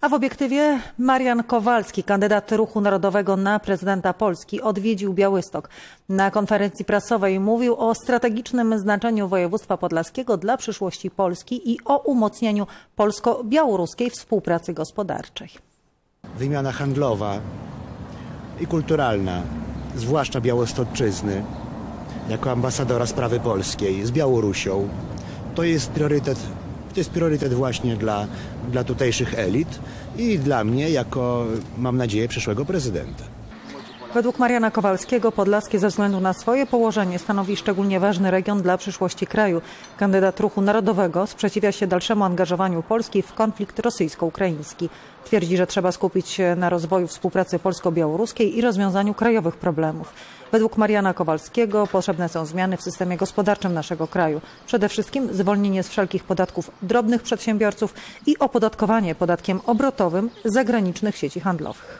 A w obiektywie Marian Kowalski, kandydat Ruchu Narodowego na prezydenta Polski, odwiedził Białystok. Na konferencji prasowej mówił o strategicznym znaczeniu województwa podlaskiego dla przyszłości Polski i o umocnieniu polsko-białoruskiej współpracy gospodarczej. wymiana handlowa i kulturalna, zwłaszcza Białostoczyzny, jako ambasadora sprawy polskiej z Białorusią, to jest priorytet, to jest priorytet właśnie dla, dla tutejszych elit i dla mnie jako, mam nadzieję, przyszłego prezydenta. Według Mariana Kowalskiego Podlaskie ze względu na swoje położenie stanowi szczególnie ważny region dla przyszłości kraju. Kandydat Ruchu Narodowego sprzeciwia się dalszemu angażowaniu Polski w konflikt rosyjsko-ukraiński. Twierdzi, że trzeba skupić się na rozwoju współpracy polsko-białoruskiej i rozwiązaniu krajowych problemów. Według Mariana Kowalskiego potrzebne są zmiany w systemie gospodarczym naszego kraju. Przede wszystkim zwolnienie z wszelkich podatków drobnych przedsiębiorców i opodatkowanie podatkiem obrotowym zagranicznych sieci handlowych.